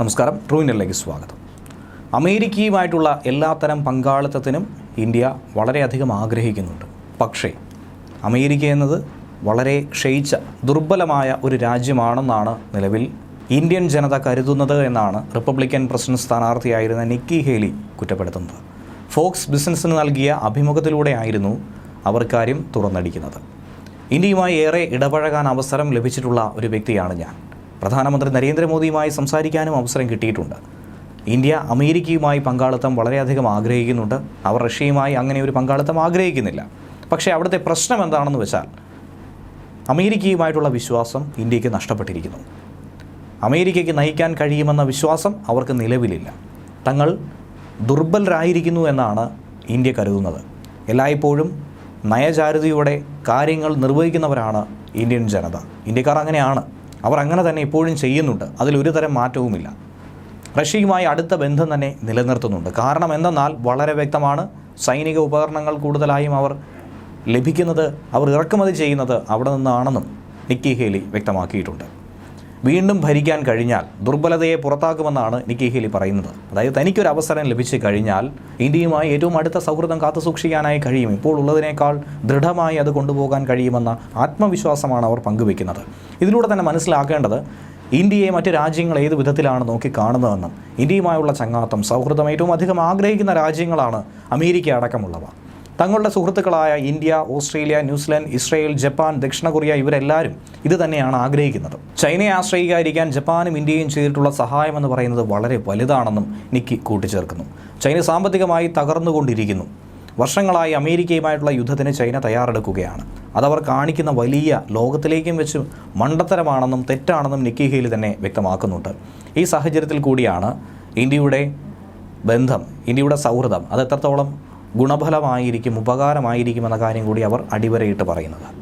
നമസ്കാരം ട്രൂവിനിലേക്ക് സ്വാഗതം. അമേരിക്കയുമായിട്ടുള്ള എല്ലാത്തരം പങ്കാളിത്തത്തിനും ഇന്ത്യ വളരെയധികം ആഗ്രഹിക്കുന്നുണ്ട്. പക്ഷേ അമേരിക്ക എന്നത് വളരെ ക്ഷയിച്ച ദുർബലമായ ഒരു രാജ്യമാണെന്നാണ് നിലവിൽ ഇന്ത്യൻ ജനത കരുതുന്നത് എന്നാണ് റിപ്പബ്ലിക്കൻ പ്രസിഡന്റ് സ്ഥാനാർത്ഥിയായിരുന്ന നിക്കി ഹേലി കുറ്റപ്പെടുത്തുന്നത്. ഫോക്സ് ബിസിനസ്സിന് നൽകിയ അഭിമുഖത്തിലൂടെയായിരുന്നു അവർ കാര്യം തുറന്നടിക്കുന്നത്. ഇന്ത്യയുമായി ഏറെ ഇടപഴകാൻ അവസരം ലഭിച്ചിട്ടുള്ള ഒരു വ്യക്തിയാണ് ഞാൻ. പ്രധാനമന്ത്രി നരേന്ദ്രമോദിയുമായി സംസാരിക്കാനും അവസരം കിട്ടിയിട്ടുണ്ട്. ഇന്ത്യ അമേരിക്കയുമായി പങ്കാളിത്തം വളരെയധികം ആഗ്രഹിക്കുന്നുണ്ട്. അവർ റഷ്യയുമായി അങ്ങനെ ഒരു പങ്കാളിത്തം ആഗ്രഹിക്കുന്നില്ല. പക്ഷേ അവിടുത്തെ പ്രശ്നം എന്താണെന്ന് വെച്ചാൽ അമേരിക്കയുമായിട്ടുള്ള വിശ്വാസം ഇന്ത്യയ്ക്ക് നഷ്ടപ്പെട്ടിരിക്കുന്നു. അമേരിക്കയ്ക്ക് നയിക്കാൻ കഴിയുമെന്ന വിശ്വാസം അവർക്ക് നിലവിലില്ല. തങ്ങൾ ദുർബലരായിരിക്കുന്നു എന്നാണ് ഇന്ത്യ കരുതുന്നത്. എല്ലായ്പ്പോഴും നയചാരുതയോടെ കാര്യങ്ങൾ നിർവഹിക്കുന്നവരാണ് ഇന്ത്യൻ ജനത. ഇന്ത്യക്കാർ അങ്ങനെയാണ്. അവർ അങ്ങനെ തന്നെ ഇപ്പോഴും ചെയ്യുന്നുണ്ട്. അതിലൊരു തരം മാറ്റവുമില്ല. റഷ്യയുമായി അടുത്ത ബന്ധം തന്നെ നിലനിർത്തുന്നുണ്ട്. കാരണം എന്തെന്നാൽ വളരെ വ്യക്തമാണ് സൈനിക ഉപകരണങ്ങൾ കൂടുതലായും അവർ ലഭിക്കുന്നത് അവർ ഇറക്കുമതി ചെയ്യുന്നത് അവിടെ നിന്നാണെന്നും നിക്കി ഹേലി വ്യക്തമാക്കിയിട്ടുണ്ട്. വീണ്ടും ഭരിക്കാൻ കഴിഞ്ഞാൽ ദുർബലതയെ പുറത്താക്കുമെന്നാണ് നിക്കി ഹേലി പറയുന്നത്. അതായത് തനിക്കൊരു അവസരം ലഭിച്ചു കഴിഞ്ഞാൽ ഇന്ത്യയുമായി ഏറ്റവും അടുത്ത സൗഹൃദം കാത്തുസൂക്ഷിക്കാനായി കഴിയും. ഇപ്പോൾ ഉള്ളതിനേക്കാൾ ദൃഢമായി അത് കൊണ്ടുപോകാൻ കഴിയുമെന്ന ആത്മവിശ്വാസമാണ് അവർ പങ്കുവെക്കുന്നത് ഇതിലൂടെ തന്നെ മനസ്സിലാക്കേണ്ടത് ഇന്ത്യയെ മറ്റ് രാജ്യങ്ങൾ ഏത് വിധത്തിലാണ് നോക്കി കാണുന്നതെന്നും ഇന്ത്യയുമായുള്ള ചങ്ങാത്തം സൗഹൃദം ഏറ്റവും അധികം ആഗ്രഹിക്കുന്ന രാജ്യങ്ങളാണ് അമേരിക്ക അടക്കമുള്ളവ. തങ്ങളുടെ സുഹൃത്തുക്കളായ India Australia New Zealand Israel Japan ദക്ഷിണ കൊറിയ ഇവരെല്ലാവരും ഇത് തന്നെയാണ് ആഗ്രഹിക്കുന്നത്. ചൈനയെ ആശ്രയിക്കാതിരിക്കാൻ ജപ്പാനും ഇന്ത്യയും ചെയ്തിട്ടുള്ള സഹായം എന്ന് പറയുന്നത് വളരെ വലുതാണെന്നും നിക്കി കൂട്ടിച്ചേർക്കുന്നു. ചൈന സാമ്പത്തികമായി തകർന്നുകൊണ്ടിരിക്കുന്നു. വർഷങ്ങളായി അമേരിക്കയുമായിട്ടുള്ള യുദ്ധത്തിന് ചൈന തയ്യാറെടുക്കുകയാണ്. അതവർ കാണിക്കുന്ന വലിയ ലോകത്തിലേക്കും വെച്ച് മണ്ടത്തരമാണെന്നും തെറ്റാണെന്നും നിക്കി ഹേലി തന്നെ വ്യക്തമാക്കുന്നുണ്ട്. ഈ സാഹചര്യത്തിൽ കൂടിയാണ് ഇന്ത്യയുടെ ബന്ധം ഇന്ത്യയുടെ സൗഹൃദം അത് എത്രത്തോളം ഗുണഫലമായിരിക്കും ഉപകാരമായിരിക്കും എന്ന കാര്യം കൂടി അവർ അടിവരയിട്ട് പറയുന്നത്